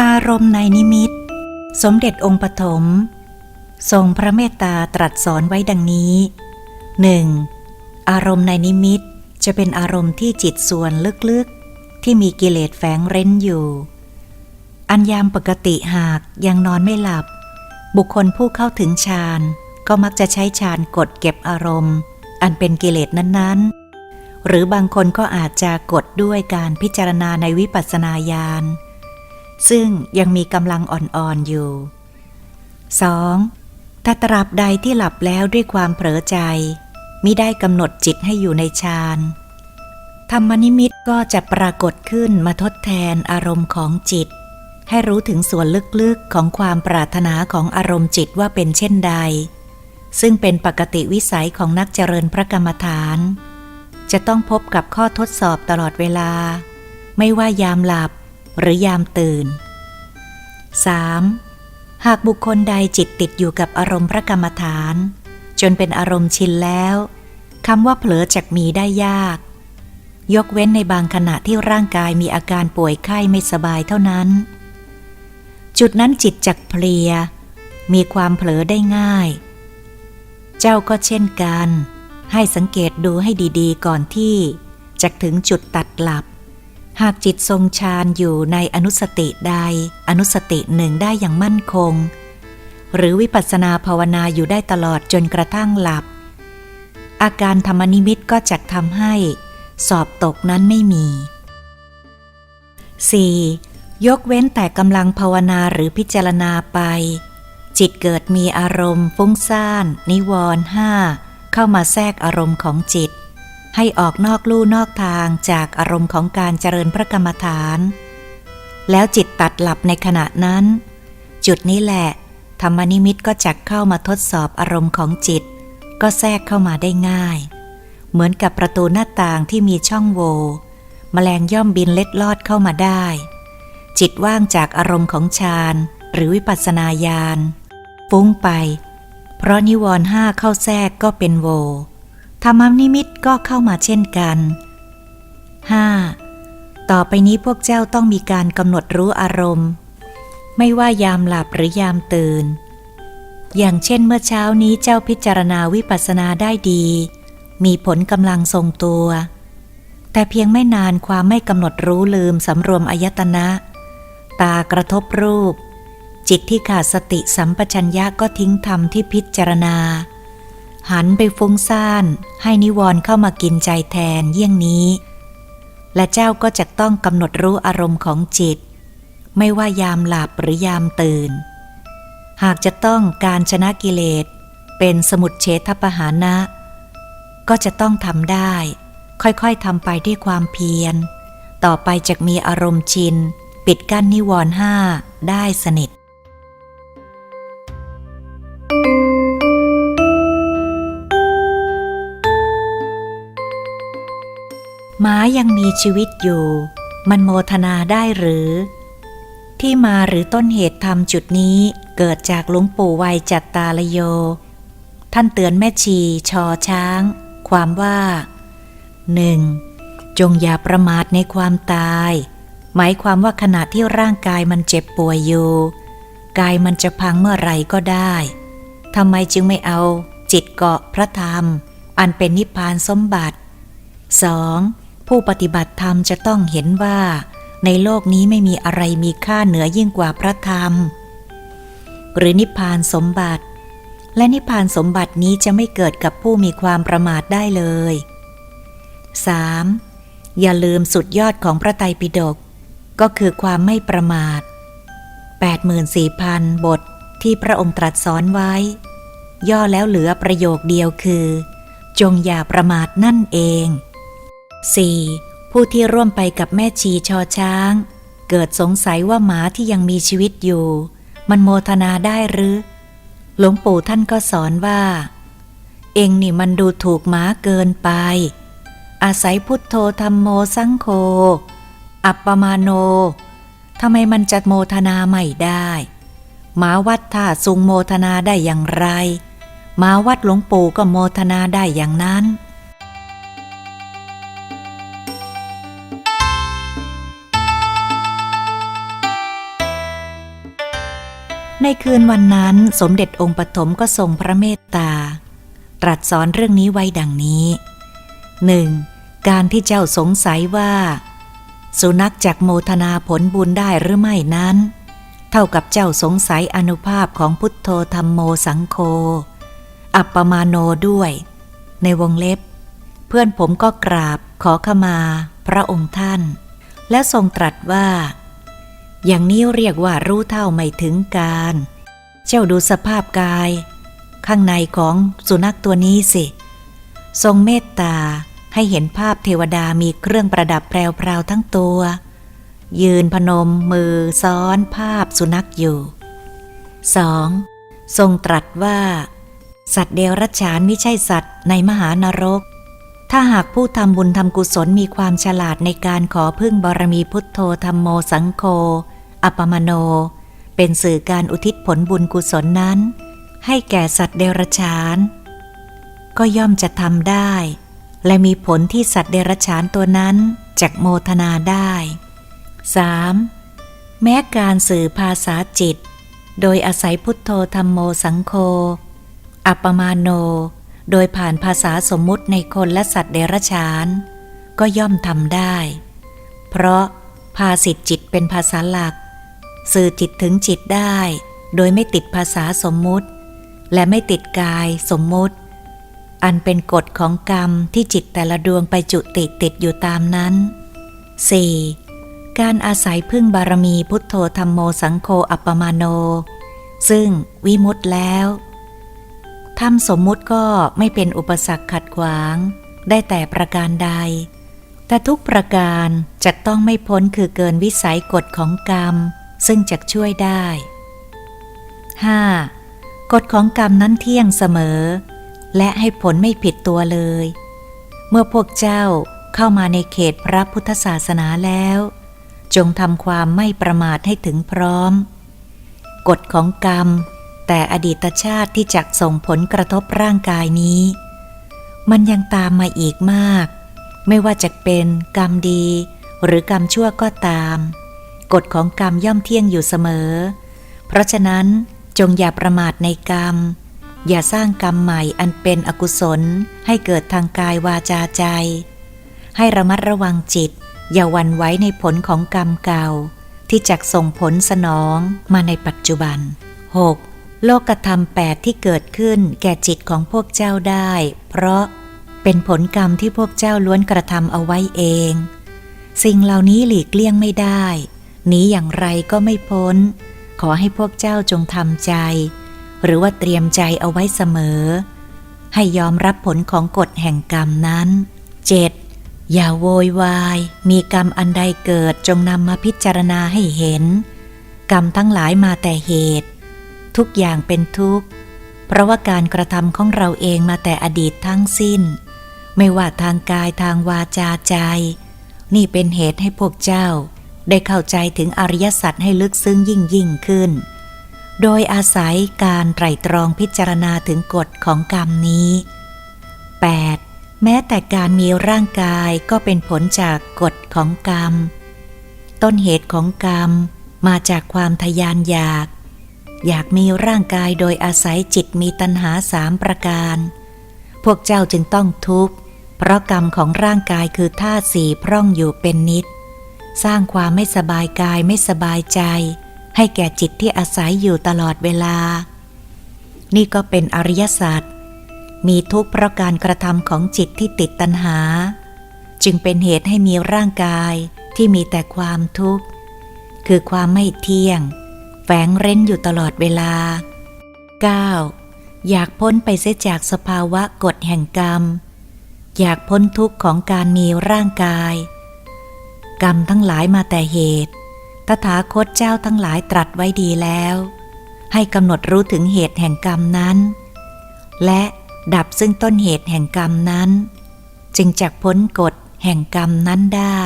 อารมณ์ในนิมิต สมเด็จองค์ปฐมทรงพระเมตตาตรัสสอนไว้ดังนี้หนึ่งอารมณ์ในนิมิตจะเป็นอารมณ์ที่จิตส่วนลึกๆ ที่มีกิเลสแฝงเร้นอยู่ อันยามปกติหากยังนอนไม่หลับ บุคคลผู้เข้าถึงฌานก็มักจะใช้ฌานกดเก็บอารมณ์ อันเป็นกิเลสนั้นๆ หรือบางคนก็อาจจะกดด้วยการพิจารณาในวิปัสสนาญาณ ซึ่งยังมีกำลังอ่อนๆอยู่ 2. ถ้าตราบใดที่หลับแล้วด้วยความเผลอใจมิได้กำหนดจิตให้อยู่ในฌานธรรมนิมิตก็จะปรากฏขึ้นมาทดแทนอารมณ์ของจิต ให้รู้ถึงส่วนลึกๆของความปรารถนาของอารมณ์จิตว่าเป็นเช่นใด ซึ่งเป็นปกติวิสัยของนักเจริญพระกรรมฐาน จะต้องพบกับข้อทดสอบตลอดเวลา ไม่ว่ายามหลับ หรือยามตื่น 3. หากบุคคลใดจิตติดอยู่กับอารมณ์พระกรรมฐาน จนเป็นอารมณ์ชินแล้วคำว่าเผลอจักมีได้ยาก ยกเว้นในบางขณะที่ร่างกายมีอาการป่วยไข้ไม่สบายเท่านั้น จุดนั้นจิตจักเพลีย มีความเผลอได้ง่าย เจ้าก็เช่นกัน ให้สังเกตดูให้ดีๆ ก่อนที่จะถึงจุดตัดหลับ หากจิตทรงฌานอยู่ในอนุสติใด อนุสติหนึ่งได้อย่างมั่นคง หรือวิปัสสนาภาวนาอยู่ได้ตลอดจนกระทั่งหลับ อาการธรรมนิมิตก็จะทำให้ สอบตกนั้นไม่มี 4. ยกเว้นแต่กำลังภาวนาหรือพิจารณาไป จิตเกิดมีอารมณ์ฟุ้งซ่าน นิวรณ์ห้าเข้ามาแทรกอารมณ์ของจิต ให้ออกนอกลู่นอกทางจากอารมณ์ของการเจริญพระกรรมฐาน แล้วจิตตัดหลับในขณะนั้น จุดนี้แหละ ธรรมนิมิตก็จักเข้ามาทดสอบอารมณ์ของจิต ก็แทรกเข้ามาได้ง่าย เหมือนกับประตูหน้าต่างที่มีช่องโหว่แมลงย่อมบินเล็ดลอดเข้ามาได้ จิตว่างจากอารมณ์ของฌานหรือวิปัสสนาญาณฟุ้งไป เพราะนิวรณ์ห้าเข้าแทรกก็เป็นโว ธรรมนิมิตก็เข้ามาเช่นกัน 5. ต่อไปนี้พวกเจ้าต้องมีการกำหนดรู้อารมณ์ ไม่ว่ายามหลับหรือยามตื่น อย่างเช่นเมื่อเช้านี้เจ้าพิจารณาวิปัสสนาได้ดี มีผลกำลังทรงตัว แต่เพียงไม่นานความไม่กำหนดรู้ลืมสำรวมอายตนะ ตากระทบรูป จิตที่ขาดสติสัมปชัญญะก็ทิ้งธรรมที่พิจารณา หันไปฟุ้งซ่าน ให้นิวรณ์เข้ามากินใจแทนเยี่ยงนี้ และเจ้าก็จะต้องกำหนดรู้อารมณ์ของจิต ไม่ว่ายามหลับหรือยามตื่น หากจะต้องการชนะกิเลส เป็นสมุดเฉทปหานะ ก็จะต้องทำได้ ค่อยๆทำไปด้วยความเพียร ต่อไปจะมีอารมณ์ชิน ปิดกั้นนิวรณ์ห้าได้สนิท หมายังมีชีวิตอยู่ มันโมทนาได้หรือ ที่มาหรือต้นเหตุทำจุดนี้เกิดจากหลวงปู่วัยจัตตาลโย ท่านเตือนแม่ชีชอช้าง ความว่าหนึ่งจงอย่าประมาทในความตาย หมายความว่าขณะที่ร่างกายมันเจ็บป่วยอยู่ กายมันจะพังเมื่อไรก็ได้ทำไมจึงไม่เอาจิตเกาะพระธรรม อันเป็นนิพพานสมบัติ 2. ผู้ปฏิบัติธรรมจะต้องเห็นว่า ในโลกนี้ไม่มีอะไรมีค่าเหนือยิ่งกว่าพระธรรม หรือนิพพานสมบัติ และนิพพานสมบัตินี้จะไม่เกิดกับผู้มีความประมาทได้เลย 3. อย่าลืมสุดยอดของพระไตรปิฎกก็คือความไม่ประมาท 84,000 บทที่พระองค์ตรัสสอนไว้ ย่อแล้วเหลือประโยคเดียวคือ จงอย่าประมาทนั่นเอง 4. ผู้ที่ร่วมไปกับแม่ชีชอช้าง เกิดสงสัยว่าหมาที่ยังมีชีวิตอยู่ มันโมทนาได้หรือ หลวงปู่ท่านก็สอนว่า เองนี่มันดูถูกหมาเกินไป อาศัยพุทโธธรรมโมสังโฆอัปปมาโนทำไมมันจะโมทนาไม่ได้ หมาวัดท่าสุงโมทนาได้อย่างไร หมาวัดหลวงปู่ก็โมทนาได้อย่างนั้น คืนวันนั้นสมเด็จองค์ปฐมก็ทรงพระเมตตา ตรัสสอนเรื่องนี้ไว้ดังนี้หนึ่งการที่เจ้าสงสัยว่า สุนัขจากโมทนาผลบุญได้หรือไม่นั้น เท่ากับเจ้าสงสัยอนุภาพของพุทโธธรรมโมสังโฆอัปปมาโนด้วย ในวงเล็บ เพื่อนผมก็กราบขอขมา พระองค์ท่าน และทรงตรัสว่า อย่างนี้เรียกว่ารู้เท่าไม่ถึงการ เจ้าดูสภาพกาย ข้างในของสุนัขตัวนี้สิ ทรงเมตตาให้เห็นภาพเทวดามีเครื่องประดับแพรวๆทั้งตัว ยืนพนมมือซ้อนภาพสุนัขอยู่ 2. ทรงตรัสว่า สัตว์เดรัจฉานไม่ใช่สัตว์ในมหานรก ถ้าหากผู้ทำบุญทำกุศลมีความฉลาดในการขอพึ่งบารมีพุทโธธรรมโมสังโฆ อัปมโน เป็นสื่อการอุทิศผลบุญกุศลนั้น ให้แก่สัตว์เดรัจฉาน ก็ย่อมจะทำได้ และมีผลที่สัตว์เดรัจฉานตัวนั้นจักโมทนาได้ 3. แม้การสื่อภาษาจิต โดยอาศัยพุทโธธรรมโมสังโฆอัปมาโน โดยผ่านภาษาสมมุติในคนและสัตว์เดรัจฉาน ก็ย่อมทำได้ เพราะภาสิทธิจิตเป็นภาษาหลัก สื่อจิตถึงจิตได้ โดยไม่ติดภาษาสมมุติ และไม่ติดกายสมมุติ อันเป็นกฎของกรรมที่จิตแต่ละดวงไปจุติติดอยู่ตามนั้น 4. การอาศัยพึ่งบารมีพุทโธธรรมโมสังโฆอัปปมาโน ซึ่งวิมุตติแล้วทำสมมุติก็ไม่เป็นอุปสรรคขัดขวาง ได้แต่ประการใด แต่ทุกประการจะต้องไม่พ้นคือเกินวิสัยกฎของกรรม ซึ่งจะช่วยได้ 5. กฎของกรรมนั้นเที่ยงเสมอ และให้ผลไม่ผิดตัวเลย เมื่อพวกเจ้าเข้ามาในเขตพระพุทธศาสนาแล้ว จงทำความไม่ประมาทให้ถึงพร้อม กฎของกรรม แต่อดีตชาติที่จักส่งผลกระทบร่างกายนี้ มันยังตามมาอีกมาก ไม่ว่าจะเป็นกรรมดีหรือกรรมชั่วก็ตาม กฎของกรรมย่อมเที่ยงอยู่เสมอ เพราะฉะนั้นจงอย่าประมาทในกรรม อย่าสร้างกรรมใหม่อันเป็นอกุศลให้เกิดทางกายวาจาใจ ให้ระมัดระวังจิต อย่าวันไว้ในผลของกรรมเก่า ที่จักส่งผลสนองมาในปัจจุบัน 6. โลกธรรมแปดที่เกิดขึ้นแก่จิตของพวกเจ้าได้ เพราะเป็นผลกรรมที่พวกเจ้าล้วนกระทำเอาไว้เอง สิ่งเหล่านี้หลีกเลี่ยงไม่ได้ หนีอย่างไรก็ไม่พ้น ขอให้พวกเจ้าจงทำใจ หรือว่าเตรียมใจเอาไว้เสมอ ให้ยอมรับผลของกฎแห่งกรรมนั้น 7. อย่าโวยวาย มีกรรมอันใดเกิดจงนำมาพิจารณาให้เห็น กรรมทั้งหลายมาแต่เหตุ ทุกอย่างเป็นทุกข์ เพราะว่าการกระทำของเราเองมาแต่อดีตทั้งสิ้น ไม่ว่าทางกายทางวาจาใจ นี่เป็นเหตุให้พวกเจ้า ได้เข้าใจถึงอริยสัจให้ลึกซึ้งยิ่งยิ่งขึ้น โดยอาศัยการไตรตรองพิจารณาถึงกฎของกรรมนี้ 8. แม้แต่การมีร่างกายก็เป็นผลจากกฎของกรรม ต้นเหตุของกรรมมาจากความทยานอยาก อยากมีร่างกายโดยอาศัยจิตมีตัณหาสามประการ พวกเจ้าจึงต้องทุกข์ เพราะกรรมของร่างกายคือธาตุสี่พร่องอยู่เป็นนิด สร้างความไม่สบายกายไม่สบายใจ ให้แก่จิตที่อาศัยอยู่ตลอดเวลา นี่ก็เป็นอริยสัจมีทุกข์เพราะการกระทำของจิตที่ติดตัณหา จึงเป็นเหตุให้มีร่างกายที่มีแต่ความทุกข์ คือความไม่เที่ยง แฝงเร้นอยู่ตลอดเวลา 9. อยากพ้นไปเสียจากสภาวะกฎแห่งกรรม อยากพ้นทุกข์ของการมีร่างกาย กรรมทั้งหลายมาแต่เหตุ ตถาคตเจ้าทั้งหลายตรัสไว้ดีแล้ว ให้กำหนดรู้ถึงเหตุแห่งกรรมนั้น และดับซึ่งต้นเหตุแห่งกรรมนั้น จึงจักพ้นกฎแห่งกรรมนั้นได้